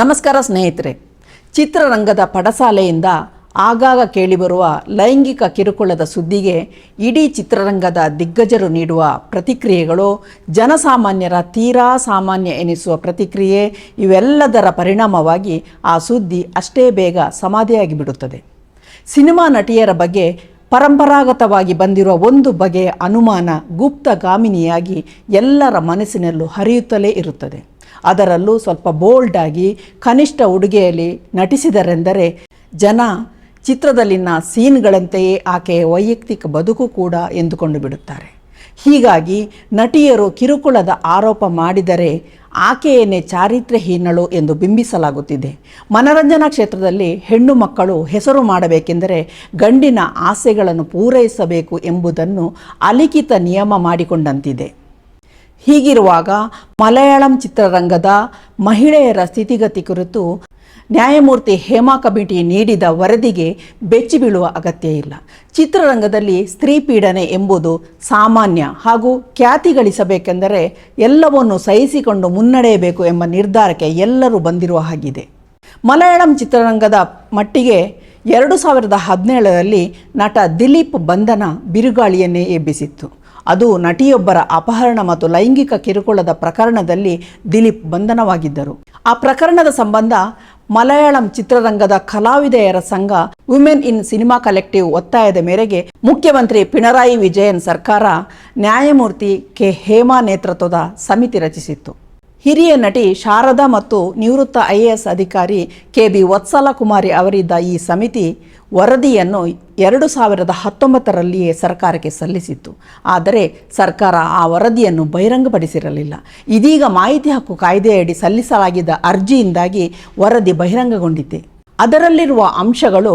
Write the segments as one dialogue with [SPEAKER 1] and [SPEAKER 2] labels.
[SPEAKER 1] ನಮಸ್ಕಾರ ಸ್ನೇಹಿತರೆ. ಚಿತ್ರರಂಗದ ಪಡಸಾಲೆಯಿಂದ ಆಗಾಗ ಕೇಳಿಬರುವ ಲೈಂಗಿಕ ಕಿರುಕುಳದ ಸುದ್ದಿಗೆ ಇಡೀ ಚಿತ್ರರಂಗದ ದಿಗ್ಗಜರು ನೀಡುವ ಪ್ರತಿಕ್ರಿಯೆಗಳು, ಜನಸಾಮಾನ್ಯರ ತೀರಾ ಸಾಮಾನ್ಯ ಎನಿಸುವ ಪ್ರತಿಕ್ರಿಯೆ, ಇವೆಲ್ಲದರ ಪರಿಣಾಮವಾಗಿ ಆ ಸುದ್ದಿ ಅಷ್ಟೇ ಬೇಗ ಸಮಾಧಿಯಾಗಿ ಬಿಡುತ್ತದೆ ಸಿನಿಮಾ ನಟಿಯರ ಬಗ್ಗೆ ಪರಂಪರಾಗತವಾಗಿ ಬಂದಿರುವ ಒಂದು ಬಗೆಯ ಅನುಮಾನ ಗುಪ್ತಗಾಮಿನಿಯಾಗಿ ಎಲ್ಲರ ಮನಸ್ಸಿನಲ್ಲೂ ಹರಿಯುತ್ತಲೇ ಇರುತ್ತದೆ. ಅದರಲ್ಲೂ ಸ್ವಲ್ಪ ಬೋಲ್ಡಾಗಿ ಕನಿಷ್ಠ ಉಡುಗೆಯಲ್ಲಿ ನಟಿಸಿದರೆಂದರೆ ಜನ ಚಿತ್ರದಲ್ಲಿನ ಸೀನ್ಗಳಂತೆಯೇ ಆಕೆಯ ವೈಯಕ್ತಿಕ ಬದುಕು ಕೂಡ ಎಂದುಕೊಂಡು ಬಿಡುತ್ತಾರೆ. ಹೀಗಾಗಿ ನಟಿಯರು ಕಿರುಕುಳದ ಆರೋಪ ಮಾಡಿದರೆ ಆಕೆಯನ್ನೇ ಚಾರಿತ್ರ್ಯಹೀನಳು ಎಂದು ಬಿಂಬಿಸಲಾಗುತ್ತಿದೆ. ಮನರಂಜನಾ ಕ್ಷೇತ್ರದಲ್ಲಿ ಹೆಣ್ಣು ಮಕ್ಕಳು ಹೆಸರು ಮಾಡಬೇಕೆಂದರೆ ಗಂಡಿನ ಆಸೆಗಳನ್ನು ಪೂರೈಸಬೇಕು ಎಂಬುದನ್ನು ಅಲಿಖಿತ ನಿಯಮ ಮಾಡಿಕೊಂಡಂತಿದೆ. ಹೀಗಿರುವಾಗ ಮಲಯಾಳಂ ಚಿತ್ರರಂಗದ ಮಹಿಳೆಯರ ಸ್ಥಿತಿಗತಿ ಕುರಿತು ನ್ಯಾಯಮೂರ್ತಿ ಹೇಮಾ ಕಮಿಟಿ ನೀಡಿದ ವರದಿಗೆ ಬೆಚ್ಚಿ ಬೀಳುವ ಅಗತ್ಯ ಇಲ್ಲ. ಚಿತ್ರರಂಗದಲ್ಲಿ ಸ್ತ್ರೀ ಪೀಡನೆ ಎಂಬುದು ಸಾಮಾನ್ಯ ಹಾಗೂ ಖ್ಯಾತಿ ಗಳಿಸಬೇಕೆಂದರೆ ಎಲ್ಲವನ್ನು ಸಹಿಸಿಕೊಂಡು ಮುನ್ನಡೆಯಬೇಕು ಎಂಬ ನಿರ್ಧಾರಕ್ಕೆ ಎಲ್ಲರೂ ಬಂದಿರುವ ಹಾಗಿದೆ. ಮಲಯಾಳಂ ಚಿತ್ರರಂಗದ ಮಟ್ಟಿಗೆ ಎರಡು ಸಾವಿರದ ಹದಿನೇಳರಲ್ಲಿ ನಟ ದಿಲೀಪ್ ಬಂಧನ ಬಿರುಗಾಳಿಯನ್ನೇ ಎಬ್ಬಿಸಿತ್ತು. ಅದು ನಟಿಯೊಬ್ಬರ ಅಪಹರಣ ಮತ್ತು ಲೈಂಗಿಕ ಕಿರುಕುಳದ ಪ್ರಕರಣದಲ್ಲಿ ದಿಲೀಪ್ ಬಂಧನವಾಗಿದ್ದರು. ಆ ಪ್ರಕರಣದ ಸಂಬಂಧ ಮಲಯಾಳಂ ಚಿತ್ರರಂಗದ ಕಲಾವಿದೆಯರ ಸಂಘ ವುಮೆನ್ ಇನ್ ಸಿನಿಮಾ ಕಲೆಕ್ಟಿವ್ ಒತ್ತಾಯದ ಮೇರೆಗೆ ಮುಖ್ಯಮಂತ್ರಿ ಪಿಣರಾಯಿ ವಿಜಯನ್ ಸರ್ಕಾರ ನ್ಯಾಯಮೂರ್ತಿ ಕೆ ಹೇಮಾ ನೇತೃತ್ವದ ಸಮಿತಿ ರಚಿಸಿತ್ತು. ಹಿರಿಯ ನಟಿ ಶಾರದಾ ಮತ್ತು ನಿವೃತ್ತ ಐ ಎ ಎಸ್ ಅಧಿಕಾರಿ ಕೆ ಬಿ ವತ್ಸಲ ಕುಮಾರಿ ಅವರಿದ್ದ ಈ ಸಮಿತಿ ವರದಿಯನ್ನು ಎರಡು ಸಾವಿರದ ಹತ್ತೊಂಬತ್ತರಲ್ಲಿಯೇ ಸರ್ಕಾರಕ್ಕೆ ಸಲ್ಲಿಸಿತ್ತು. ಆದರೆ ಸರ್ಕಾರ ಆ ವರದಿಯನ್ನು ಬಹಿರಂಗಪಡಿಸಿರಲಿಲ್ಲ. ಇದೀಗ ಮಾಹಿತಿ ಹಕ್ಕು ಕಾಯ್ದೆಯಡಿ ಸಲ್ಲಿಸಲಾಗಿದ್ದ ಅರ್ಜಿಯಿಂದಾಗಿ ವರದಿ ಬಹಿರಂಗಗೊಂಡಿದೆ. ಅದರಲ್ಲಿರುವ ಅಂಶಗಳು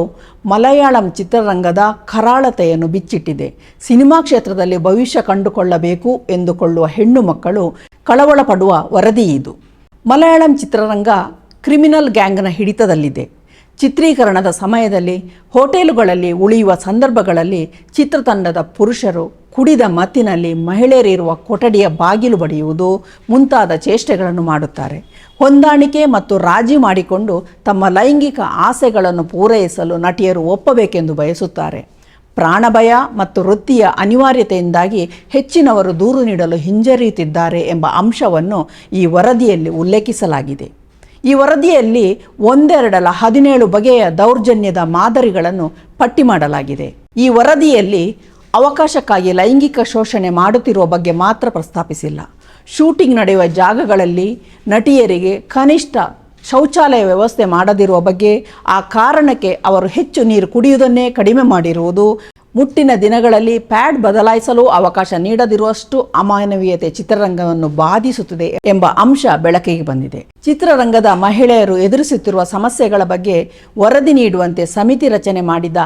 [SPEAKER 1] ಮಲಯಾಳಂ ಚಿತ್ರರಂಗದ ಕರಾಳತೆಯನ್ನು ಬಿಚ್ಚಿಟ್ಟಿದೆ. ಸಿನಿಮಾ ಕ್ಷೇತ್ರದಲ್ಲಿ ಭವಿಷ್ಯ ಕಂಡುಕೊಳ್ಳಬೇಕು ಎಂದುಕೊಳ್ಳುವ ಹೆಣ್ಣು ಮಕ್ಕಳು ಕಳವಳ ಪಡುವ ವರದಿ ಇದು. ಮಲಯಾಳಂ ಚಿತ್ರರಂಗ ಕ್ರಿಮಿನಲ್ ಗ್ಯಾಂಗ್ನ ಹಿಡಿತದಲ್ಲಿದೆ. ಚಿತ್ರೀಕರಣದ ಸಮಯದಲ್ಲಿ ಹೋಟೆಲುಗಳಲ್ಲಿ ಉಳಿಯುವ ಸಂದರ್ಭಗಳಲ್ಲಿ ಚಿತ್ರತಂಡದ ಪುರುಷರು ಕುಡಿದ ಮತ್ತಿನಲ್ಲಿ ಮಹಿಳೆಯರಿರುವ ಕೊಠಡಿಯ ಬಾಗಿಲು ಬಡಿಯುವುದು ಮುಂತಾದ ಚೇಷ್ಟೆಗಳನ್ನು ಮಾಡುತ್ತಾರೆ. ಹೊಂದಾಣಿಕೆ ಮತ್ತು ರಾಜಿ ಮಾಡಿಕೊಂಡು ತಮ್ಮ ಲೈಂಗಿಕ ಆಸೆಗಳನ್ನು ಪೂರೈಸಲು ನಟಿಯರು ಒಪ್ಪಬೇಕೆಂದು ಬಯಸುತ್ತಾರೆ. ಪ್ರಾಣಭಯ ಮತ್ತು ವೃತ್ತಿಯ ಅನಿವಾರ್ಯತೆಯಿಂದಾಗಿ ಹೆಚ್ಚಿನವರು ದೂರು ನೀಡಲು ಹಿಂಜರಿಯುತ್ತಿದ್ದಾರೆ ಎಂಬ ಅಂಶವನ್ನು ಈ ವರದಿಯಲ್ಲಿ ಉಲ್ಲೇಖಿಸಲಾಗಿದೆ. ಈ ವರದಿಯಲ್ಲಿ ಒಂದೆರಡಲ ಹದಿನೇಳು ಬಗೆಯ ದೌರ್ಜನ್ಯದ ಮಾದರಿಗಳನ್ನು ಪಟ್ಟಿ ಮಾಡಲಾಗಿದೆ. ಈ ವರದಿಯಲ್ಲಿ ಅವಕಾಶಕ್ಕಾಗಿ ಲೈಂಗಿಕ ಶೋಷಣೆ ಮಾಡುತ್ತಿರುವ ಬಗ್ಗೆ ಮಾತ್ರ ಪ್ರಸ್ತಾಪಿಸಿಲ್ಲ. ಶೂಟಿಂಗ್ ನಡೆಯುವ ಜಾಗಗಳಲ್ಲಿ ನಟಿಯರಿಗೆ ಕನಿಷ್ಠ ಶೌಚಾಲಯ ವ್ಯವಸ್ಥೆ ಮಾಡದಿರುವ ಬಗ್ಗೆ ಆ ಕಾರಣಕ್ಕೆ ಅವರು ಹೆಚ್ಚು ನೀರು ಕುಡಿಯುವುದನ್ನೇ ಕಡಿಮೆ ಮಾಡಿರುವುದು. ಮುಟ್ಟಿನ ದಿನಗಳಲ್ಲಿ ಪ್ಯಾಡ್ ಬದಲಾಯಿಸಲು ಅವಕಾಶ ನೀಡದಿರುವಷ್ಟು ಅಮಾನವೀಯತೆ ಚಿತ್ರರಂಗವನ್ನು ಬಾಧಿಸುತ್ತದೆ ಎಂಬ ಅಂಶ ಬೆಳಕಿಗೆ ಬಂದಿದೆ. ಚಿತ್ರರಂಗದ ಮಹಿಳೆಯರು ಎದುರಿಸುತ್ತಿರುವ ಸಮಸ್ಯೆಗಳ ಬಗ್ಗೆ ವರದಿ ನೀಡುವಂತೆ ಸಮಿತಿ ರಚನೆ ಮಾಡಿದ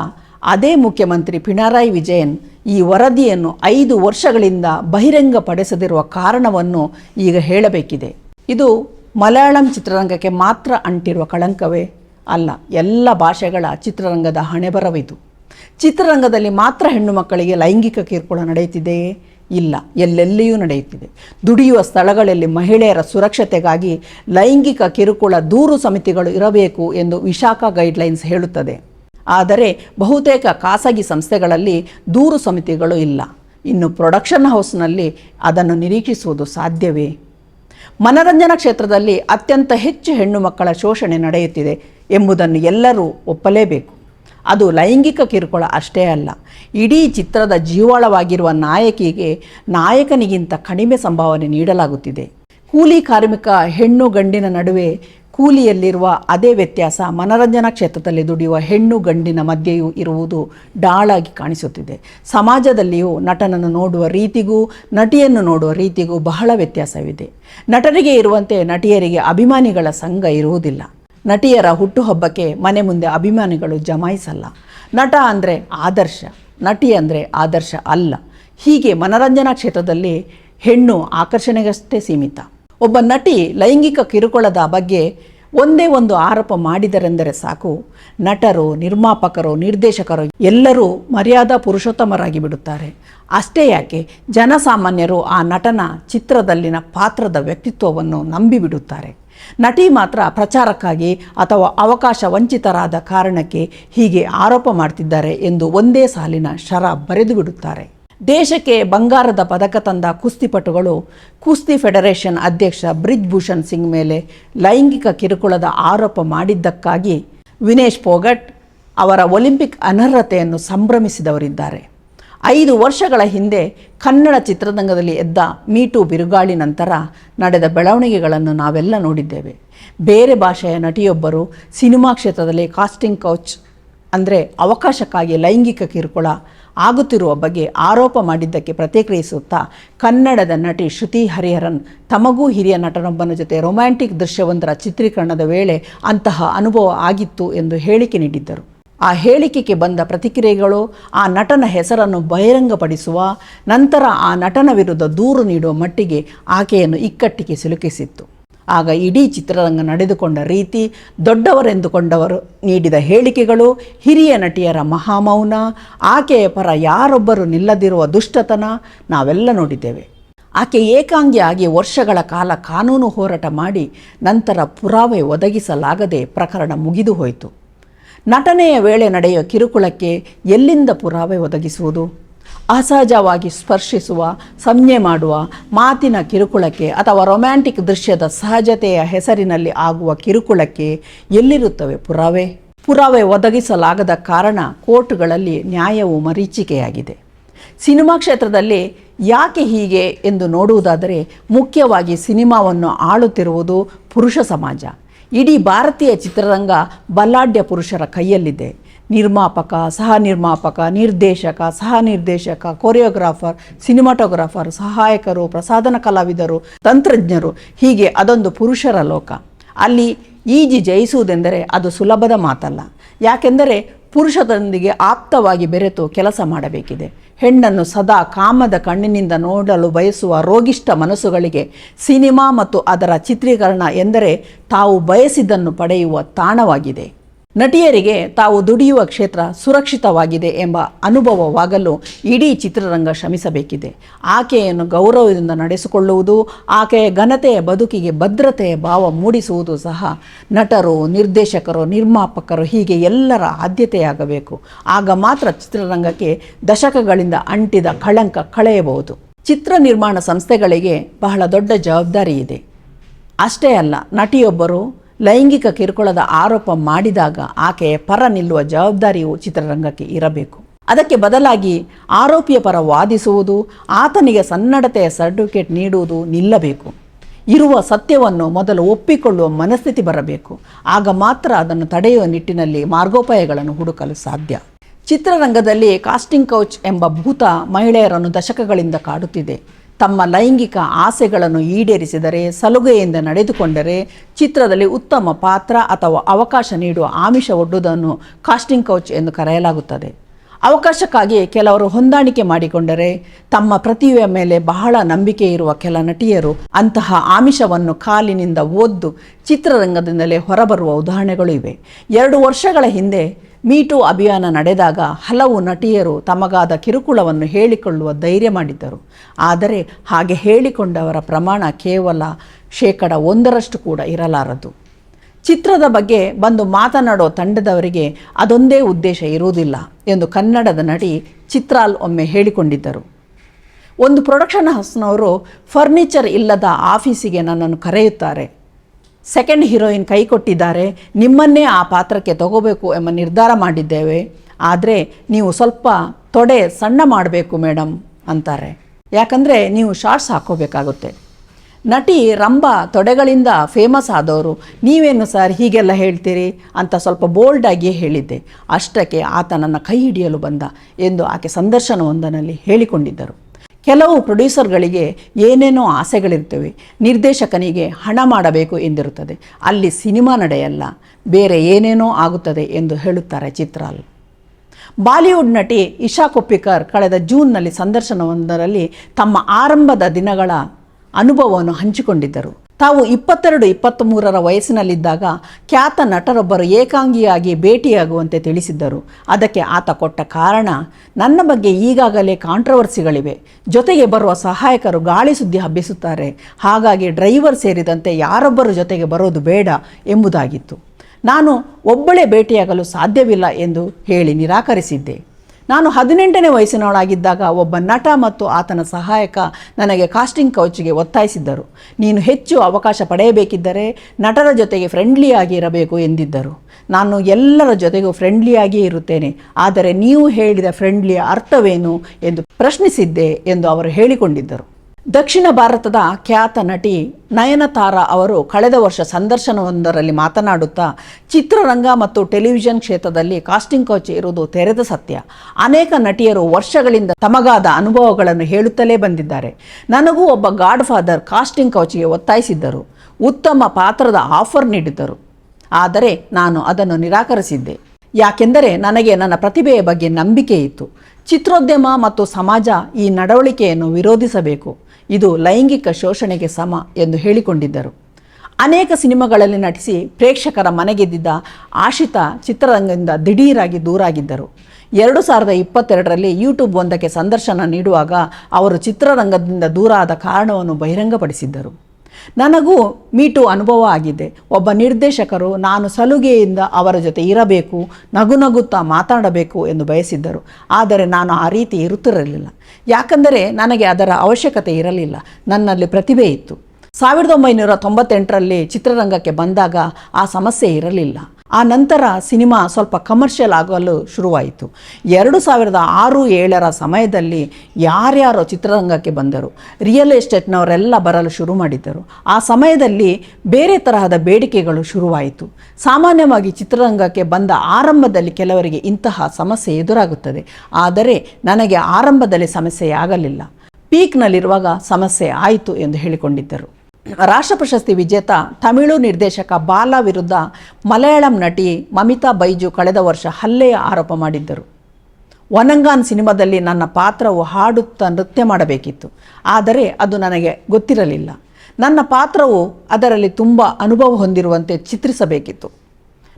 [SPEAKER 1] ಅದೇ ಮುಖ್ಯಮಂತ್ರಿ ಪಿಣರಾಯಿ ವಿಜಯನ್ ಈ ವರದಿಯನ್ನು ಐದು ವರ್ಷಗಳಿಂದ ಬಹಿರಂಗಪಡಿಸದಿರುವ ಕಾರಣವನ್ನು ಈಗ ಹೇಳಬೇಕಿದೆ. ಇದು ಮಲಯಾಳಂ ಚಿತ್ರರಂಗಕ್ಕೆ ಮಾತ್ರ ಅಂಟಿರುವ ಕಳಂಕವೇ ಅಲ್ಲ, ಎಲ್ಲ ಭಾಷೆಗಳ ಚಿತ್ರರಂಗದ ಹಣೆಬರವಿದು. ಚಿತ್ರರಂಗದಲ್ಲಿ ಮಾತ್ರ ಹೆಣ್ಣು ಮಕ್ಕಳಿಗೆ ಲೈಂಗಿಕ ಕಿರುಕುಳ ನಡೆಯುತ್ತಿದೆಯೇ? ಇಲ್ಲ, ಎಲ್ಲೆಲ್ಲಿಯೂ ನಡೆಯುತ್ತಿದೆ. ದುಡಿಯುವ ಸ್ಥಳಗಳಲ್ಲಿ ಮಹಿಳೆಯರ ಸುರಕ್ಷತೆಗಾಗಿ ಲೈಂಗಿಕ ಕಿರುಕುಳ ದೂರು ಸಮಿತಿಗಳು ಇರಬೇಕು ಎಂದು ವಿಶಾಖ ಗೈಡ್ಲೈನ್ಸ್ ಹೇಳುತ್ತದೆ. ಆದರೆ ಬಹುತೇಕ ಖಾಸಗಿ ಸಂಸ್ಥೆಗಳಲ್ಲಿ ದೂರು ಸಮಿತಿಗಳು ಇಲ್ಲ. ಇನ್ನು ಪ್ರೊಡಕ್ಷನ್ ಹೌಸ್ನಲ್ಲಿ ಅದನ್ನು ನಿರೀಕ್ಷಿಸುವುದು ಸಾಧ್ಯವೇ? ಮನರಂಜನಾ ಕ್ಷೇತ್ರದಲ್ಲಿ ಅತ್ಯಂತ ಹೆಚ್ಚು ಹೆಣ್ಣು ಮಕ್ಕಳ ಶೋಷಣೆ ನಡೆಯುತ್ತಿದೆ ಎಂಬುದನ್ನು ಎಲ್ಲರೂ ಒಪ್ಪಲೇಬೇಕು. ಅದು ಲೈಂಗಿಕ ಕಿರುಕುಳ ಅಷ್ಟೇ ಅಲ್ಲ, ಇಡೀ ಚಿತ್ರದ ಜೀವಾಳವಾಗಿರುವ ನಾಯಕಿಗೆ ನಾಯಕನಿಗಿಂತ ಕಡಿಮೆ ಸಂಭಾವನೆ ನೀಡಲಾಗುತ್ತಿದೆ. ಕೂಲಿ ಕಾರ್ಮಿಕ ಹೆಣ್ಣು ಗಂಡಿನ ನಡುವೆ ಕೂಲಿಯಲ್ಲಿರುವ ಅದೇ ವ್ಯತ್ಯಾಸ ಮನರಂಜನಾ ಕ್ಷೇತ್ರದಲ್ಲಿ ದುಡಿಯುವ ಹೆಣ್ಣು ಗಂಡಿನ ಮಧ್ಯೆಯೂ ಇರುವುದು ಡಾಳಾಗಿ ಕಾಣಿಸುತ್ತಿದೆ. ಸಮಾಜದಲ್ಲಿಯೂ ನಟನನ್ನು ನೋಡುವ ರೀತಿಗೂ ನಟಿಯನ್ನು ನೋಡುವ ರೀತಿಗೂ ಬಹಳ ವ್ಯತ್ಯಾಸವಿದೆ. ನಟರಿಗೆ ಇರುವಂತೆ ನಟಿಯರಿಗೆ ಅಭಿಮಾನಿಗಳ ಸಂಘ ಇರುವುದಿಲ್ಲ. ನಟಿಯರ ಹುಟ್ಟುಹಬ್ಬಕ್ಕೆ ಮನೆ ಮುಂದೆ ಅಭಿಮಾನಿಗಳು ಜಮಾಯಿಸಲ್ಲ. ನಟ ಅಂದರೆ ಆದರ್ಶ, ನಟಿ ಅಂದರೆ ಆದರ್ಶ ಅಲ್ಲ. ಹೀಗೆ ಮನರಂಜನಾ ಕ್ಷೇತ್ರದಲ್ಲಿ ಹೆಣ್ಣು ಆಕರ್ಷಣೆಗಷ್ಟೇ ಸೀಮಿತ. ಒಬ್ಬ ನಟಿ ಲೈಂಗಿಕ ಕಿರುಕುಳದ ಬಗ್ಗೆ ಒಂದೇ ಒಂದು ಆರೋಪ ಮಾಡಿದರೆಂದರೆ ಸಾಕು. ನಟರು, ನಿರ್ಮಾಪಕರು, ನಿರ್ದೇಶಕರು ಎಲ್ಲರೂ ಮರ್ಯಾದಾ ಪುರುಷೋತ್ತಮರಾಗಿ ಬಿಡುತ್ತಾರೆ. ಅಷ್ಟೇ ಯಾಕೆ? ಜನಸಾಮಾನ್ಯರು ಆ ನಟನ ಚಿತ್ರದಲ್ಲಿನ ಪಾತ್ರದ ವ್ಯಕ್ತಿತ್ವವನ್ನು ನಂಬಿಬಿಡುತ್ತಾರೆ ನಟಿ ಮಾತ್ರ ಪ್ರಚಾರಕ್ಕಾಗಿ ಅಥವಾ ಅವಕಾಶ ವಂಚಿತರಾದ ಕಾರಣಕ್ಕೆ ಹೀಗೆ ಆರೋಪ ಮಾಡ್ತಿದ್ದಾರೆ ಎಂದು ಒಂದೇ ಸಾಲಿನ ಶರ ಬರೆದು ಬಿಡುತ್ತಾರೆ. ದೇಶಕ್ಕೆ ಬಂಗಾರದ ಪದಕ ತಂದ ಕುಸ್ತಿಪಟುಗಳು ಕುಸ್ತಿ ಫೆಡರೇಷನ್ ಅಧ್ಯಕ್ಷ ಬ್ರಿಜ್ ಭೂಷಣ್ ಸಿಂಗ್ ಮೇಲೆ ಲೈಂಗಿಕ ಕಿರುಕುಳದ ಆರೋಪ ಮಾಡಿದ್ದಕ್ಕಾಗಿ ವಿನೇಶ್ ಪೋಗಟ್ ಅವರ ಒಲಿಂಪಿಕ್ ಅನರ್ಹತೆಯನ್ನು ಸಂಭ್ರಮಿಸಿದವರಿದ್ದಾರೆ. ಐದು ವರ್ಷಗಳ ಹಿಂದೆ ಕನ್ನಡ ಚಿತ್ರರಂಗದಲ್ಲಿ ಎದ್ದ ಮೀಟು ಬಿರುಗಾಳಿ ನಂತರ ನಡೆದ ಬೆಳವಣಿಗೆಗಳನ್ನು ನಾವೆಲ್ಲ ನೋಡಿದ್ದೇವೆ. ಬೇರೆ ಭಾಷೆಯ ನಟಿಯೊಬ್ಬರು ಸಿನಿಮಾ ಕ್ಷೇತ್ರದಲ್ಲಿ ಕಾಸ್ಟಿಂಗ್ ಕೌಚ್ ಅಂದರೆ ಅವಕಾಶಕ್ಕಾಗಿ ಲೈಂಗಿಕ ಕಿರುಕುಳ ಆಗುತ್ತಿರುವ ಬಗ್ಗೆ ಆರೋಪ ಮಾಡಿದ್ದಕ್ಕೆ ಪ್ರತಿಕ್ರಿಯಿಸುತ್ತಾ ಕನ್ನಡದ ನಟಿ ಶ್ರುತಿ ಹರಿಹರನ್ ತಮಗೂ ಹಿರಿಯ ನಟನೊಬ್ಬನ ಜೊತೆ ರೊಮ್ಯಾಂಟಿಕ್ ದೃಶ್ಯವೊಂದರ ಚಿತ್ರೀಕರಣದ ವೇಳೆ ಅಂತಹ ಅನುಭವ ಆಗಿತ್ತು ಎಂದು ಹೇಳಿಕೆ ನೀಡಿದ್ದರು. ಆ ಹೇಳಿಕೆಗೆ ಬಂದ ಪ್ರತಿಕ್ರಿಯೆಗಳು ಆ ನಟನ ಹೆಸರನ್ನು ಬಹಿರಂಗಪಡಿಸುವ, ನಂತರ ಆ ನಟನ ವಿರುದ್ಧ ದೂರು ನೀಡುವ ಮಟ್ಟಿಗೆ ಆಕೆಯನ್ನು ಇಕ್ಕಟ್ಟಿಗೆ ಸಿಲುಕಿಸಿತ್ತು. ಆಗ ಇಡೀ ಚಿತ್ರರಂಗ ನಡೆದುಕೊಂಡ ರೀತಿ ದೊಡ್ಡವರೆಂದುಕೊಂಡವರು ನೀಡಿದ ಹೇಳಿಕೆಗಳು, ಹಿರಿಯ ನಟಿಯರ ಮಹಾಮೌನ, ಆಕೆಯ ಪರ ಯಾರೊಬ್ಬರು ನಿಲ್ಲದಿರುವ ದುಷ್ಟತನ ನಾವೆಲ್ಲ ನೋಡಿದ್ದೇವೆ. ಆಕೆ ಏಕಾಂಗಿಯಾಗಿ ವರ್ಷಗಳ ಕಾಲ ಕಾನೂನು ಹೋರಾಟ ಮಾಡಿ ನಂತರ ಪುರಾವೆ ಒದಗಿಸಲಾಗದೆ ಪ್ರಕರಣ ಮುಗಿದು ಹೋಯಿತು. ನಟನೆಯ ವೇಳೆ ನಡೆಯುವ ಕಿರುಕುಳಕ್ಕೆ ಎಲ್ಲಿಂದ ಪುರಾವೆ ಒದಗಿಸುವುದು? ಅಸಹಜವಾಗಿ ಸ್ಪರ್ಶಿಸುವ, ಸಂಜ್ಞೆ ಮಾಡುವ, ಮಾತಿನ ಕಿರುಕುಳಕ್ಕೆ ಅಥವಾ ರೊಮ್ಯಾಂಟಿಕ್ ದೃಶ್ಯದ ಸಹಜತೆಯ ಹೆಸರಿನಲ್ಲಿ ಆಗುವ ಕಿರುಕುಳಕ್ಕೆ ಎಲ್ಲಿರುತ್ತವೆ ಪುರಾವೆ? ಪುರಾವೆ ಒದಗಿಸಲಾಗದ ಕಾರಣ ಕೋರ್ಟ್ಗಳಲ್ಲಿ ನ್ಯಾಯವು ಮರೀಚಿಕೆಯಾಗಿದೆ. ಸಿನಿಮಾ ಕ್ಷೇತ್ರದಲ್ಲಿ ಯಾಕೆ ಹೀಗೆ ಎಂದು ನೋಡುವುದಾದರೆ ಮುಖ್ಯವಾಗಿ ಸಿನಿಮಾವನ್ನು ಆಳುತ್ತಿರುವುದು ಪುರುಷ ಸಮಾಜ. ಇಡೀ ಭಾರತೀಯ ಚಿತ್ರರಂಗ ಬಲ್ಲಾಢ್ಯ ಪುರುಷರ ಕೈಯಲ್ಲಿದೆ. ನಿರ್ಮಾಪಕ ಸಹ ನಿರ್ಮಾಪಕ ನಿರ್ದೇಶಕ ಸಹ ನಿರ್ದೇಶಕ ಕೊರಿಯೋಗ್ರಾಫರ್ ಸಿನಿಮಾಟೋಗ್ರಾಫರ್ ಸಹಾಯಕರು ಪ್ರಸಾದನ ಕಲಾವಿದರು, ತಂತ್ರಜ್ಞರು, ಹೀಗೆ ಅದೊಂದು ಪುರುಷರ ಲೋಕ. ಅಲ್ಲಿ ಈಜಿ ಜಯಿಸುವುದೆಂದರೆ ಅದು ಸುಲಭದ ಮಾತಲ್ಲ. ಯಾಕೆಂದರೆ ಪುರುಷದೊಂದಿಗೆ ಆಪ್ತವಾಗಿ ಬೆರೆತು ಕೆಲಸ ಮಾಡಬೇಕಿದೆ. ಹೆಣ್ಣನ್ನು ಸದಾ ಕಾಮದ ಕಣ್ಣಿನಿಂದ ನೋಡಲು ಬಯಸುವ ರೋಗಿಷ್ಠ ಮನಸ್ಸುಗಳಿಗೆ ಸಿನಿಮಾ ಮತ್ತು ಅದರ ಚಿತ್ರೀಕರಣ ಎಂದರೆ ತಾವು ಬಯಸಿದ್ದನ್ನು ಪಡೆಯುವ ತಾಣವಾಗಿದೆ. ನಟಿಯರಿಗೆ ತಾವು ದುಡಿಯುವ ಕ್ಷೇತ್ರ ಸುರಕ್ಷಿತವಾಗಿದೆ ಎಂಬ ಅನುಭವವಾಗಲು ಇಡೀ ಚಿತ್ರರಂಗ ಶ್ರಮಿಸಬೇಕಿದೆ. ಆಕೆಯನ್ನು ಗೌರವದಿಂದ ನಡೆಸಿಕೊಳ್ಳುವುದು, ಆಕೆಯ ಘನತೆಯ ಬದುಕಿಗೆ ಭದ್ರತೆಯ ಭಾವ ಮೂಡಿಸುವುದು ಸಹ ನಟರು, ನಿರ್ದೇಶಕರು, ನಿರ್ಮಾಪಕರು ಹೀಗೆ ಎಲ್ಲರ ಆದ್ಯತೆಯಾಗಬೇಕು. ಆಗ ಮಾತ್ರ ಚಿತ್ರರಂಗಕ್ಕೆ ದಶಕಗಳಿಂದ ಅಂಟಿದ ಕಳಂಕ ಕಳೆಯಬಹುದು. ಚಿತ್ರ ನಿರ್ಮಾಣ ಸಂಸ್ಥೆಗಳಿಗೆ ಬಹಳ ದೊಡ್ಡ ಜವಾಬ್ದಾರಿ ಇದೆ ಅಷ್ಟೇ ಅಲ್ಲ, ನಟಿಯೊಬ್ಬರು ಲೈಂಗಿಕ ಕಿರುಕುಳದ ಆರೋಪ ಮಾಡಿದಾಗ ಆಕೆ ಪರ ನಿಲ್ಲುವ ಜವಾಬ್ದಾರಿಯು ಚಿತ್ರರಂಗಕ್ಕೆ ಇರಬೇಕು. ಅದಕ್ಕೆ ಬದಲಾಗಿ ಆರೋಪಿಯ ಪರ ವಾದಿಸುವುದು, ಆತನಿಗೆ ಸನ್ನಡತೆಯ ಸರ್ಟಿಫಿಕೇಟ್ ನೀಡುವುದು ನಿಲ್ಲಬೇಕು. ಇರುವ ಸತ್ಯವನ್ನು ಮೊದಲು ಒಪ್ಪಿಕೊಳ್ಳುವ ಮನಸ್ಥಿತಿ ಬರಬೇಕು. ಆಗ ಮಾತ್ರ ಅದನ್ನು ತಡೆಯುವ ನಿಟ್ಟಿನಲ್ಲಿ ಮಾರ್ಗೋಪಾಯಗಳನ್ನು ಹುಡುಕಲು ಸಾಧ್ಯ. ಚಿತ್ರರಂಗದಲ್ಲಿ ಕಾಸ್ಟಿಂಗ್ ಕೌಚ್ ಎಂಬ ಭೂತ ಮಹಿಳೆಯರನ್ನು ದಶಕಗಳಿಂದ ಕಾಡುತ್ತಿದೆ. ತಮ್ಮ ಲೈಂಗಿಕ ಆಸೆಗಳನ್ನು ಈಡೇರಿಸಿದರೆ, ಸಲುಗೆಯಿಂದ ನಡೆದುಕೊಂಡರೆ ಚಿತ್ರದಲ್ಲಿ ಉತ್ತಮ ಪಾತ್ರ ಅಥವಾ ಅವಕಾಶ ನೀಡುವ ಆಮಿಷ ಒಡ್ಡುವುದನ್ನು ಕಾಸ್ಟಿಂಗ್ ಕೌಚ್ ಎಂದು ಕರೆಯಲಾಗುತ್ತದೆ. ಅವಕಾಶಕ್ಕಾಗಿ ಕೆಲವರು ಹೊಂದಾಣಿಕೆ ಮಾಡಿಕೊಂಡರೆ ತಮ್ಮ ಪ್ರತಿಭೆಯ ಮೇಲೆ ಬಹಳ ನಂಬಿಕೆ ಇರುವ ಕೆಲ ನಟಿಯರು ಅಂತಹ ಆಮಿಷವನ್ನು ಕಾಲಿನಿಂದ ಓದ್ದು ಚಿತ್ರರಂಗದಿಂದಲೇ ಹೊರಬರುವ ಉದಾಹರಣೆಗಳು ಇವೆ. ಎರಡು ವರ್ಷಗಳ ಹಿಂದೆ ಮೀಟು ಅಭಿಯಾನ ನಡೆದಾಗ ಹಲವು ನಟಿಯರು ತಮಗಾದ ಕಿರುಕುಳವನ್ನು ಹೇಳಿಕೊಳ್ಳುವ ಧೈರ್ಯ ಮಾಡಿದ್ದರು. ಆದರೆ ಹಾಗೆ ಹೇಳಿಕೊಂಡವರ ಪ್ರಮಾಣ ಕೇವಲ ಶೇಕಡ ಒಂದರಷ್ಟು ಕೂಡ ಇರಲಾರದು. ಚಿತ್ರದ ಬಗ್ಗೆ ಬಂದು ಮಾತನಾಡೋ ತಂಡದವರಿಗೆ ಅದೊಂದೇ ಉದ್ದೇಶ ಇರುವುದಿಲ್ಲ ಎಂದು ಕನ್ನಡದ ನಟಿ ಚಿತ್ರಾಲ್ ಒಮ್ಮೆ ಹೇಳಿಕೊಂಡಿದ್ದರು. ಒಂದು ಪ್ರೊಡಕ್ಷನ್ ಹೌಸ್ನವರು ಫರ್ನಿಚರ್ ಇಲ್ಲದ ಆಫೀಸಿಗೆ ನನ್ನನ್ನು ಕರೆಯುತ್ತಾರೆ. ಸೆಕೆಂಡ್ ಹೀರೋಯಿನ್ ಕೈ ಕೊಟ್ಟಿದ್ದಾರೆ. ನಿಮ್ಮನ್ನೇ ಆ ಪಾತ್ರಕ್ಕೆ ತಗೋಬೇಕು ಎಂಬ ನಿರ್ಧಾರ ಮಾಡಿದ್ದೇವೆ. ಆದರೆ ನೀವು ಸ್ವಲ್ಪ ತೊಡೆ ಸಣ್ಣ ಮಾಡಬೇಕು ಮೇಡಮ್ ಅಂತಾರೆ. ಯಾಕಂದರೆ ನೀವು ಶಾರ್ಟ್ಸ್ ಹಾಕೋಬೇಕಾಗುತ್ತೆ. ನಟಿ ರಂಭಾ ತೊಡೆಗಳಿಂದ ಫೇಮಸ್ ಆದವರು, ನೀವೇನು ಸರ್ ಹೀಗೆಲ್ಲ ಹೇಳ್ತೀರಿ ಅಂತ ಸ್ವಲ್ಪ ಬೋಲ್ಡಾಗಿಯೇ ಹೇಳಿದ್ದೆ. ಅಷ್ಟಕ್ಕೆ ಆತ ನನ್ನ ಕೈ ಹಿಡಿಯಲು ಬಂದ ಎಂದು ಆಕೆ ಸಂದರ್ಶನವೊಂದನಲ್ಲಿ ಹೇಳಿಕೊಂಡಿದ್ದರು. ಕೆಲವು ಪ್ರೊಡ್ಯೂಸರ್ಗಳಿಗೆ ಏನೇನೋ ಆಸೆಗಳಿರ್ತವೆ, ನಿರ್ದೇಶಕನಿಗೆ ಹಣ ಮಾಡಬೇಕು ಎಂದಿರುತ್ತದೆ. ಅಲ್ಲಿ ಸಿನಿಮಾ ನಡೆಯಲ್ಲ, ಬೇರೆ ಏನೇನೋ ಆಗುತ್ತದೆ ಎಂದು ಹೇಳುತ್ತಾರೆ ಚಿತ್ರಾಲ್. ಬಾಲಿವುಡ್ ನಟಿ ಇಶಾ ಕೊಪ್ಪಿಕರ್ ಕಳೆದ ಜೂನ್ನಲ್ಲಿ ಸಂದರ್ಶನವೊಂದರಲ್ಲಿ ತಮ್ಮ ಆರಂಭದ ದಿನಗಳ ಅನುಭವವನ್ನು ಹಂಚಿಕೊಂಡಿದ್ದರು. ತಾವು ಇಪ್ಪತ್ತೆರಡು, ಇಪ್ಪತ್ತ್ಮೂರರ ವಯಸ್ಸಿನಲ್ಲಿದ್ದಾಗ ಖ್ಯಾತ ನಟರೊಬ್ಬರು ಏಕಾಂಗಿಯಾಗಿ ಭೇಟಿಯಾಗುವಂತೆ ತಿಳಿಸಿದ್ದರು. ಅದಕ್ಕೆ ಆತ ಕೊಟ್ಟ ಕಾರಣ, ನನ್ನ ಬಗ್ಗೆ ಈಗಾಗಲೇ ಕಾಂಟ್ರವರ್ಸಿಗಳಿವೆ. ಜೊತೆಗೆ ಬರುವ ಸಹಾಯಕರು ಗಾಳಿ ಸುದ್ದಿ ಹಬ್ಬಿಸುತ್ತಾರೆ. ಹಾಗಾಗಿ ಡ್ರೈವರ್ ಸೇರಿದಂತೆ ಯಾರೊಬ್ಬರ ಜೊತೆಗೆ ಬರೋದು ಬೇಡ ಎಂಬುದಾಗಿತ್ತು. ನಾನು ಒಬ್ಬಳೇ ಭೇಟಿಯಾಗಲು ಸಾಧ್ಯವಿಲ್ಲ ಎಂದು ಹೇಳಿ ನಿರಾಕರಿಸಿದ್ದೆ. ನಾನು ಹದಿನೆಂಟನೇ ವಯಸ್ಸಿನವಳಾಗಿದ್ದಾಗ ಒಬ್ಬ ನಟ ಮತ್ತು ಆತನ ಸಹಾಯಕ ನನಗೆ ಕಾಸ್ಟಿಂಗ್ ಕೌಚ್ಗೆ ಒತ್ತಾಯಿಸಿದ್ದರು. ನೀನು ಹೆಚ್ಚು ಅವಕಾಶ ಪಡೆಯಬೇಕಿದ್ದರೆ ನಟರ ಜೊತೆಗೆ ಫ್ರೆಂಡ್ಲಿಯಾಗಿ ಇರಬೇಕು ಎಂದಿದ್ದರು. ನಾನು ಎಲ್ಲರ ಜೊತೆಗೂ ಫ್ರೆಂಡ್ಲಿಯಾಗಿಯೇ ಇರುತ್ತೇನೆ. ಆದರೆ ನೀವು ಹೇಳಿದ ಫ್ರೆಂಡ್ಲಿಯ ಅರ್ಥವೇನು ಎಂದು ಪ್ರಶ್ನಿಸಿದ್ದೆ ಎಂದು ಅವರು ಹೇಳಿಕೊಂಡಿದ್ದರು. ದಕ್ಷಿಣ ಭಾರತದ ಖ್ಯಾತ ನಟಿ ನಯನತಾರ ಅವರು ಕಳೆದ ವರ್ಷ ಸಂದರ್ಶನವೊಂದರಲ್ಲಿ ಮಾತನಾಡುತ್ತಾ, ಚಿತ್ರರಂಗ ಮತ್ತು ಟೆಲಿವಿಷನ್ ಕ್ಷೇತ್ರದಲ್ಲಿ ಕಾಸ್ಟಿಂಗ್ ಕೌಚ್ ಇರುವುದು ತೆರೆದ ಸತ್ಯ. ಅನೇಕ ನಟಿಯರು ವರ್ಷಗಳಿಂದ ತಮಗಾದ ಅನುಭವಗಳನ್ನು ಹೇಳುತ್ತಲೇ ಬಂದಿದ್ದಾರೆ. ನನಗೂ ಒಬ್ಬ ಗಾಡ್ ಫಾದರ್ ಕಾಸ್ಟಿಂಗ್ ಕೌಚ್ಗೆ ಒತ್ತಾಯಿಸಿದ್ದರು. ಉತ್ತಮ ಪಾತ್ರದ ಆಫರ್ ನೀಡಿದ್ದರು. ಆದರೆ ನಾನು ಅದನ್ನು ನಿರಾಕರಿಸಿದ್ದೆ. ಯಾಕೆಂದರೆ ನನಗೆ ನನ್ನ ಪ್ರತಿಭೆಯ ಬಗ್ಗೆ ನಂಬಿಕೆ ಇತ್ತು. ಚಿತ್ರೋದ್ಯಮ ಮತ್ತು ಸಮಾಜ ಈ ನಡವಳಿಕೆಯನ್ನು ವಿರೋಧಿಸಬೇಕು. ಇದು ಲೈಂಗಿಕ ಶೋಷಣೆಗೆ ಸಮ ಎಂದು ಹೇಳಿಕೊಂಡಿದ್ದರು. ಅನೇಕ ಸಿನಿಮಾಗಳಲ್ಲಿ ನಟಿಸಿ ಪ್ರೇಕ್ಷಕರ ಮನೆಗೆದ್ದಿದ್ದ ಆಶಿತಾ ಚಿತ್ರರಂಗದಿಂದ ದಿಢೀರಾಗಿ ದೂರಾಗಿದ್ದರು. ಎರಡು ಸಾವಿರದ ಇಪ್ಪತ್ತೆರಡರಲ್ಲಿ ಯೂಟ್ಯೂಬ್ ಒಂದಕ್ಕೆ ಸಂದರ್ಶನ ನೀಡುವಾಗ ಅವರು ಚಿತ್ರರಂಗದಿಂದ ದೂರ ಆದ ಕಾರಣವನ್ನು ಬಹಿರಂಗಪಡಿಸಿದ್ದರು. ನನಗೂ ಮೀಟು ಅನುಭವ ಆಗಿದೆ. ಒಬ್ಬ ನಿರ್ದೇಶಕರು ನಾನು ಸಲುಗೆಯಿಂದ ಅವರ ಜೊತೆ ಇರಬೇಕು, ನಗು ನಗುತ್ತಾ ಮಾತಾಡಬೇಕು ಎಂದು ಬಯಸಿದ್ದರು. ಆದರೆ ನಾನು ಆ ರೀತಿ ಇರುತ್ತಿರಲಿಲ್ಲ. ಯಾಕಂದರೆ ನನಗೆ ಅದರ ಅವಶ್ಯಕತೆ ಇರಲಿಲ್ಲ. ನನ್ನಲ್ಲಿ ಪ್ರತಿಭೆ ಇತ್ತು. ಸಾವಿರದ ಒಂಬೈನೂರ ತೊಂಬತ್ತೆಂಟರಲ್ಲಿ ಚಿತ್ರರಂಗಕ್ಕೆ ಬಂದಾಗ ಆ ಸಮಸ್ಯೆ ಇರಲಿಲ್ಲ. ಆ ನಂತರ ಸಿನಿಮಾ ಸ್ವಲ್ಪ ಕಮರ್ಷಿಯಲ್ ಆಗಲು ಶುರುವಾಯಿತು. ಎರಡು ಸಾವಿರದ ಆರು, ಏಳರ ಸಮಯದಲ್ಲಿ ಯಾರ್ಯಾರೋ ಚಿತ್ರರಂಗಕ್ಕೆ ಬಂದರು. ರಿಯಲ್ ಎಸ್ಟೇಟ್ನವರೆಲ್ಲ ಬರಲು ಶುರು ಮಾಡಿದ್ದರು. ಆ ಸಮಯದಲ್ಲಿ ಬೇರೆ ತರಹದ ಬೇಡಿಕೆಗಳು ಶುರುವಾಯಿತು. ಸಾಮಾನ್ಯವಾಗಿ ಚಿತ್ರರಂಗಕ್ಕೆ ಬಂದ ಆರಂಭದಲ್ಲಿ ಕೆಲವರಿಗೆ ಇಂತಹ ಸಮಸ್ಯೆ ಎದುರಾಗುತ್ತದೆ. ಆದರೆ ನನಗೆ ಆರಂಭದಲ್ಲಿ ಸಮಸ್ಯೆ ಆಗಲಿಲ್ಲ ಪೀಕ್ನಲ್ಲಿರುವಾಗ ಸಮಸ್ಯೆ ಆಯಿತು ಎಂದು ಹೇಳಿಕೊಂಡಿದ್ದರು. ರಾಷ್ಟ್ರ ಪ್ರಶಸ್ತಿ ವಿಜೇತ ತಮಿಳು ನಿರ್ದೇಶಕ ಬಾಲ ವಿರುದ್ಧ ಮಲಯಾಳಂ ನಟಿ ಮಮಿತಾ ಬೈಜು ಕಳೆದ ವರ್ಷ ಹಲ್ಲೆಯ ಆರೋಪ ಮಾಡಿದ್ದರು. ಒನಂಗಾನ್ ಸಿನಿಮಾದಲ್ಲಿ ನನ್ನ ಪಾತ್ರವು ಹಾಡುತ್ತಾ ನೃತ್ಯ ಮಾಡಬೇಕಿತ್ತು. ಆದರೆ ಅದು ನನಗೆ ಗೊತ್ತಿರಲಿಲ್ಲ. ನನ್ನ ಪಾತ್ರವು ಅದರಲ್ಲಿ ತುಂಬ ಅನುಭವ ಹೊಂದಿರುವಂತೆ ಚಿತ್ರಿಸಬೇಕಿತ್ತು.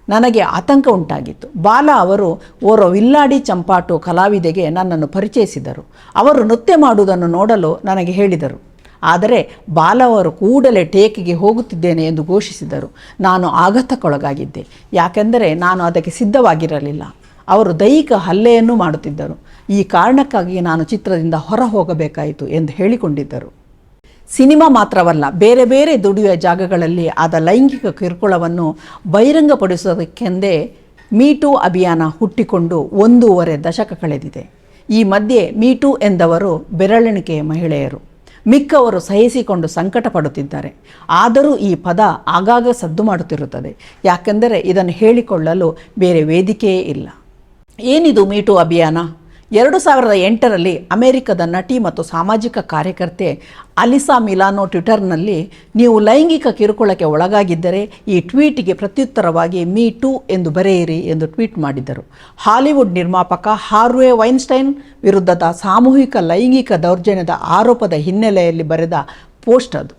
[SPEAKER 1] ನನಗೆ ಆತಂಕ ಉಂಟಾಗಿತ್ತು. ಬಾಲ ಅವರು ಓರ್ವ ವಿಲ್ಲಾಡಿ ಚಂಪಾಟು ಕಲಾವಿದೆಗೆ ನನ್ನನ್ನು ಪರಿಚಯಿಸಿದರು. ಅವರು ನೃತ್ಯ ಮಾಡುವುದನ್ನು ನೋಡಲು ನನಗೆ ಹೇಳಿದರು. ಆದರೆ ಬಾಲವರು ಕೂಡಲೇ ಟೇಕಿಗೆ ಹೋಗುತ್ತಿದ್ದೇನೆ ಎಂದು ಘೋಷಿಸಿದರು. ನಾನು ಆಘಾತಕ್ಕೊಳಗಾಗಿದ್ದೆ. ಯಾಕೆಂದರೆ ನಾನು ಅದಕ್ಕೆ ಸಿದ್ಧವಾಗಿರಲಿಲ್ಲ. ಅವರು ದೈಹಿಕ ಹಲ್ಲೆಯನ್ನು ಮಾಡುತ್ತಿದ್ದರು. ಈ ಕಾರಣಕ್ಕಾಗಿ ನಾನು ಚಿತ್ರದಿಂದ ಹೊರ ಹೋಗಬೇಕಾಯಿತು ಎಂದು ಹೇಳಿಕೊಂಡಿದ್ದರು. ಸಿನಿಮಾ ಮಾತ್ರವಲ್ಲ, ಬೇರೆ ಬೇರೆ ದುಡಿಯುವ ಜಾಗಗಳಲ್ಲಿ ಆದ ಲೈಂಗಿಕ ಕಿರುಕುಳವನ್ನು ಬಹಿರಂಗಪಡಿಸೋದಕ್ಕೆಂದೇ ಮೀಟೂ ಅಭಿಯಾನ ಹುಟ್ಟಿಕೊಂಡು ಒಂದೂವರೆ ದಶಕ ಕಳೆದಿದೆ. ಈ ಮಧ್ಯೆ ಮೀಟೂ ಎಂದವರು ಬೆರಳೆಣಿಕೆಯ ಮಹಿಳೆಯರು. ಮಿಕ್ಕವರು ಸಹಿಸಿಕೊಂಡು ಸಂಕಟ ಪಡುತ್ತಿದ್ದಾರೆ ಆದರೂ ಈ ಪದ ಆಗಾಗ ಸದ್ದು ಮಾಡುತ್ತಿರುತ್ತದೆ. ಯಾಕೆಂದರೆ ಇದನ್ನು ಹೇಳಿಕೊಳ್ಳಲು ಬೇರೆ ವೇದಿಕೆಯೇ ಇಲ್ಲ. ಏನಿದು ಮೀಟು ಅಭಿಯಾನ? ಎರಡು ಸಾವಿರದ ಎಂಟರಲ್ಲಿ ಅಮೆರಿಕದ ನಟಿ ಮತ್ತು ಸಾಮಾಜಿಕ ಕಾರ್ಯಕರ್ತೆ ಅಲಿಸಾ ಮಿಲಾನೋ ಟ್ವಿಟರ್ನಲ್ಲಿ, ನೀವು ಲೈಂಗಿಕ ಕಿರುಕುಳಕ್ಕೆ ಒಳಗಾಗಿದ್ದರೆ ಈ ಟ್ವೀಟ್ಗೆ ಪ್ರತ್ಯುತ್ತರವಾಗಿ ಮೀ ಟೂ ಎಂದು ಬರೆಯಿರಿ ಎಂದು ಟ್ವೀಟ್ ಮಾಡಿದ್ದರು. ಹಾಲಿವುಡ್ ನಿರ್ಮಾಪಕ ಹಾರ್ವೆ ವೈನ್ಸ್ಟೈನ್ ವಿರುದ್ಧದ ಸಾಮೂಹಿಕ ಲೈಂಗಿಕ ದೌರ್ಜನ್ಯದ ಆರೋಪದ ಹಿನ್ನೆಲೆಯಲ್ಲಿ ಬರೆದ ಪೋಸ್ಟ್ ಅದು.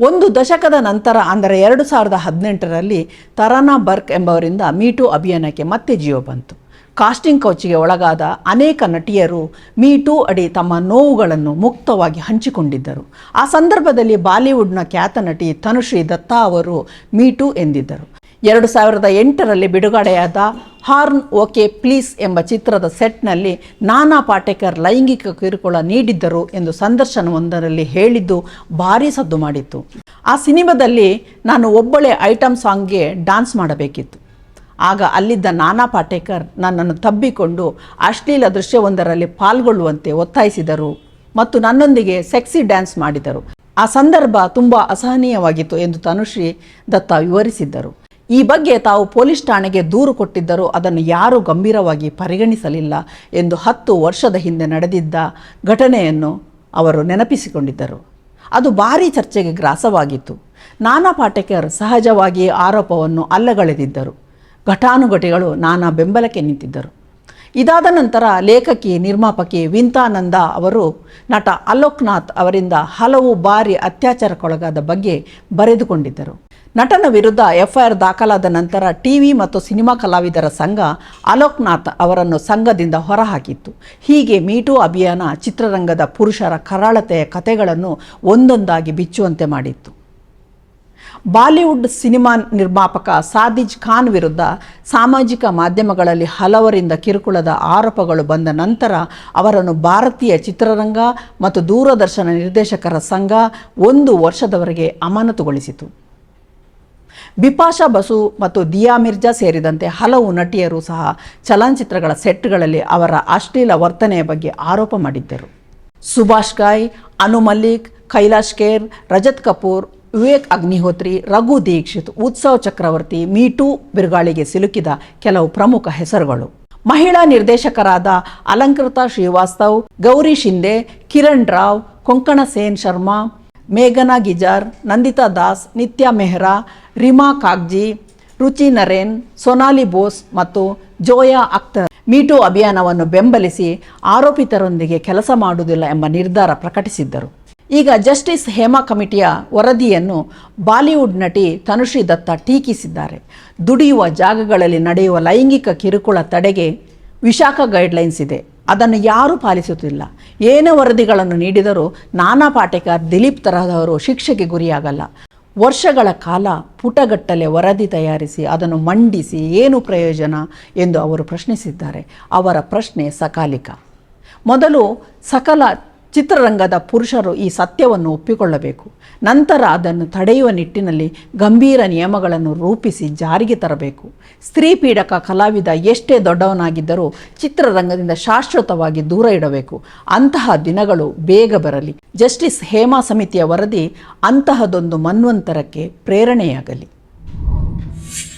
[SPEAKER 1] ಒಂದು ದಶಕದ ನಂತರ, ಅಂದರೆ ಎರಡು ಸಾವಿರದ ಹದಿನೆಂಟರಲ್ಲಿ, ತರಾನಾ ಬರ್ಕ್ ಎಂಬವರಿಂದ ಮೀಟು ಅಭಿಯಾನಕ್ಕೆ ಮತ್ತೆ ಜೀವ ಬಂತು. ಕಾಸ್ಟಿಂಗ್ ಕೌಚಿಗೆ ಒಳಗಾದ ಅನೇಕ ನಟಿಯರು ಮೀ ಟೂ ಅಡಿ ತಮ್ಮ ನೋವುಗಳನ್ನು ಮುಕ್ತವಾಗಿ ಹಂಚಿಕೊಂಡಿದ್ದರು. ಆ ಸಂದರ್ಭದಲ್ಲಿ ಬಾಲಿವುಡ್ನ ಖ್ಯಾತ ನಟಿ ತನುಶ್ರೀ ದತ್ತಾ ಅವರು ಮೀ ಟೂ ಎಂದಿದ್ದರು. ಎರಡು ಸಾವಿರದ ಎಂಟರಲ್ಲಿ ಬಿಡುಗಡೆಯಾದ ಹಾರ್ನ್ ಓಕೆ ಪ್ಲೀಸ್ ಎಂಬ ಚಿತ್ರದ ಸೆಟ್ನಲ್ಲಿ ನಾನಾ ಪಾಟೇಕರ್ ಲೈಂಗಿಕ ಕಿರುಕುಳ ನೀಡಿದ್ದರು ಎಂದು ಸಂದರ್ಶನವೊಂದರಲ್ಲಿ ಹೇಳಿದ್ದು ಭಾರೀ ಸದ್ದು ಮಾಡಿತ್ತು. ಆ ಸಿನಿಮಾದಲ್ಲಿ ನಾನು ಒಬ್ಬಳೇ ಐಟಮ್ ಸಾಂಗ್ಗೆ ಡ್ಯಾನ್ಸ್ ಮಾಡಬೇಕಿತ್ತು. ಆಗ ಅಲ್ಲಿದ್ದ ನಾನಾ ಪಾಟೇಕರ್ ನನ್ನನ್ನು ತಬ್ಬಿಕೊಂಡು ಅಶ್ಲೀಲ ದೃಶ್ಯವೊಂದರಲ್ಲಿ ಪಾಲ್ಗೊಳ್ಳುವಂತೆ ಒತ್ತಾಯಿಸಿದರು ಮತ್ತು ನನ್ನೊಂದಿಗೆ ಸೆಕ್ಸಿ ಡ್ಯಾನ್ಸ್ ಮಾಡಿದರು. ಆ ಸಂದರ್ಭ ತುಂಬ ಅಸಹನೀಯವಾಗಿತ್ತು ಎಂದು ತನುಶ್ರೀ ದತ್ತ ವಿವರಿಸಿದ್ದರು. ಈ ಬಗ್ಗೆ ತಾವು ಪೊಲೀಸ್ ಠಾಣೆಗೆ ದೂರು ಕೊಟ್ಟಿದ್ದರೂ ಅದನ್ನು ಯಾರೂ ಗಂಭೀರವಾಗಿ ಪರಿಗಣಿಸಲಿಲ್ಲ ಎಂದು ಹತ್ತು ವರ್ಷದ ಹಿಂದೆ ನಡೆದಿದ್ದ ಘಟನೆಯನ್ನು ಅವರು ನೆನಪಿಸಿಕೊಂಡಿದ್ದರು. ಅದು ಭಾರೀ ಚರ್ಚೆಗೆ ಗ್ರಾಸವಾಗಿತ್ತು. ನಾನಾ ಪಾಟೇಕರ್ ಸಹಜವಾಗಿ ಆರೋಪವನ್ನು ಅಲ್ಲಗಳೆದಿದ್ದರು. ಘಟಾನುಘಟಿಗಳು ನಾನಾ ಬೆಂಬಲಕ್ಕೆ ನಿಂತಿದ್ದರು. ಇದಾದ ನಂತರ ಲೇಖಕಿ ನಿರ್ಮಾಪಕಿ ವಿಂತಾನಂದ ಅವರು ನಟ ಅಲೋಕ್ನಾಥ್ ಅವರಿಂದ ಹಲವು ಬಾರಿ ಅತ್ಯಾಚಾರಕ್ಕೊಳಗಾದ ಬಗ್ಗೆ ಬರೆದುಕೊಂಡಿದ್ದರು. ನಟನ ವಿರುದ್ಧ ಎಫ್ಐಆರ್ ದಾಖಲಾದ ನಂತರ ಟಿವಿ ಮತ್ತು ಸಿನಿಮಾ ಕಲಾವಿದರ ಸಂಘ ಅಲೋಕ್ನಾಥ್ ಅವರನ್ನು ಸಂಘದಿಂದ ಹೊರಹಾಕಿತ್ತು. ಹೀಗೆ ಮೀಟೂ ಅಭಿಯಾನ ಚಿತ್ರರಂಗದ ಪುರುಷರ ಕರಾಳತೆಯ ಕಥೆಗಳನ್ನು ಒಂದೊಂದಾಗಿ ಬಿಚ್ಚುವಂತೆ ಮಾಡಿತ್ತು. ಬಾಲಿವುಡ್ ಸಿನಿಮಾ ನಿರ್ಮಾಪಕ ಸಾದಿಜ್ ಖಾನ್ ವಿರುದ್ಧ ಸಾಮಾಜಿಕ ಮಾಧ್ಯಮಗಳಲ್ಲಿ ಹಲವರಿಂದ ಕಿರುಕುಳದ ಆರೋಪಗಳು ಬಂದ ನಂತರ ಅವರನ್ನು ಭಾರತೀಯ ಚಿತ್ರರಂಗ ಮತ್ತು ದೂರದರ್ಶನ ನಿರ್ದೇಶಕರ ಸಂಘ ಒಂದು ವರ್ಷದವರೆಗೆ ಅಮಾನತುಗೊಳಿಸಿತು. ಬಿಪಾಶಾ ಬಸು ಮತ್ತು ದಿಯಾ ಮಿರ್ಜಾ ಸೇರಿದಂತೆ ಹಲವು ನಟಿಯರು ಸಹ ಚಲನಚಿತ್ರಗಳ ಸೆಟ್ಗಳಲ್ಲಿ ಅವರ ಅಶ್ಲೀಲ ವರ್ತನೆಯ ಬಗ್ಗೆ ಆರೋಪ ಮಾಡಿದ್ದರು. ಸುಭಾಷ್ ಗಾಯ್, ಅನು ಮಲ್ಲಿಕ್, ಕೈಲಾಶ್ ಖೇರ್, ರಜತ್ ಕಪೂರ್ ವಿವೇಕ್ ಅಗ್ನಿಹೋತ್ರಿ, ರಘು ದೀಕ್ಷಿತ್, ಉತ್ಸವ್ ಚಕ್ರವರ್ತಿ ಮೀಟೂ ಬಿರುಗಾಳಿಗೆ ಸಿಲುಕಿದ ಕೆಲವು ಪ್ರಮುಖ ಹೆಸರುಗಳು. ಮಹಿಳಾ ನಿರ್ದೇಶಕರಾದ ಅಲಂಕೃತ ಶ್ರೀವಾಸ್ತವ್, ಗೌರಿ ಶಿಂದೆ, ಕಿರಣ್ ರಾವ್, ಕೊಂಕಣ ಸೇನ್ ಶರ್ಮಾ, ಮೇಘನಾ ಗಿಜಾರ್, ನಂದಿತಾ ದಾಸ್, ನಿತ್ಯಾ ಮೆಹ್ರಾ, ರಿಮಾ ಕಾಗ್ಜಿ, ರುಚಿ ನರೇನ್, ಸೊನಾಲಿ ಬೋಸ್ ಮತ್ತು ಜೋಯಾ ಅಖ್ತರ್. ಮೀಟೂ ಅಭಿಯಾನವನ್ನು ಬೆಂಬಲಿಸಿ ಆರೋಪಿತರೊಂದಿಗೆ ಕೆಲಸ ಮಾಡುವುದಿಲ್ಲ ಎಂಬ ನಿರ್ಧಾರ ಪ್ರಕಟಿಸಿದ್ದರು. ಈಗ ಜಸ್ಟಿಸ್ ಹೇಮಾ ಕಮಿಟಿಯ ವರದಿಯನ್ನು ಬಾಲಿವುಡ್ ನಟಿ ತನುಶ್ರೀ ದತ್ತ ಟೀಕಿಸಿದ್ದಾರೆ. ದುಡಿಯುವ ಜಾಗಗಳಲ್ಲಿ ನಡೆಯುವ ಲೈಂಗಿಕ ಕಿರುಕುಳ ತಡೆಗೆ ವಿಶಾಖ ಗೈಡ್ಲೈನ್ಸ್ ಇದೆ. ಅದನ್ನು ಯಾರೂ ಪಾಲಿಸುತ್ತಿಲ್ಲ. ಏನೇ ವರದಿಗಳನ್ನು ನೀಡಿದರೂ ನಾನಾ ಪಾಟೇಕರ್ ದಿಲೀಪ್ ತರಹದವರು ಶಿಕ್ಷೆಗೆ ಗುರಿಯಾಗಲ್ಲ. ವರ್ಷಗಳ ಕಾಲ ಪುಟಗಟ್ಟಲೆ ವರದಿ ತಯಾರಿಸಿ ಅದನ್ನು ಮಂಡಿಸಿ ಏನು ಪ್ರಯೋಜನ ಎಂದು ಅವರು ಪ್ರಶ್ನಿಸಿದ್ದಾರೆ. ಅವರ ಪ್ರಶ್ನೆ ಸಕಾಲಿಕ. ಮೊದಲು ಸಕಲ ಚಿತ್ರರಂಗದ ಪುರುಷರು ಈ ಸತ್ಯವನ್ನು ಒಪ್ಪಿಕೊಳ್ಳಬೇಕು. ನಂತರ ಅದನ್ನು ತಡೆಯುವ ನಿಟ್ಟಿನಲ್ಲಿ ಗಂಭೀರ ನಿಯಮಗಳನ್ನು ರೂಪಿಸಿ ಜಾರಿಗೆ ತರಬೇಕು. ಸ್ತ್ರೀ ಪೀಡಕ ಕಲಾವಿದ ಎಷ್ಟೇ ದೊಡ್ಡವನಾಗಿದ್ದರೂ ಚಿತ್ರರಂಗದಿಂದ ಶಾಶ್ವತವಾಗಿ ದೂರ ಇಡಬೇಕು. ಅಂತಹ ದಿನಗಳು ಬೇಗ ಬರಲಿ. ಜಸ್ಟಿಸ್ ಹೇಮಾ ಸಮಿತಿಯ ವರದಿ ಅಂತಹದೊಂದು ಮನ್ವಂತರಕ್ಕೆ ಪ್ರೇರಣೆಯಾಗಲಿ.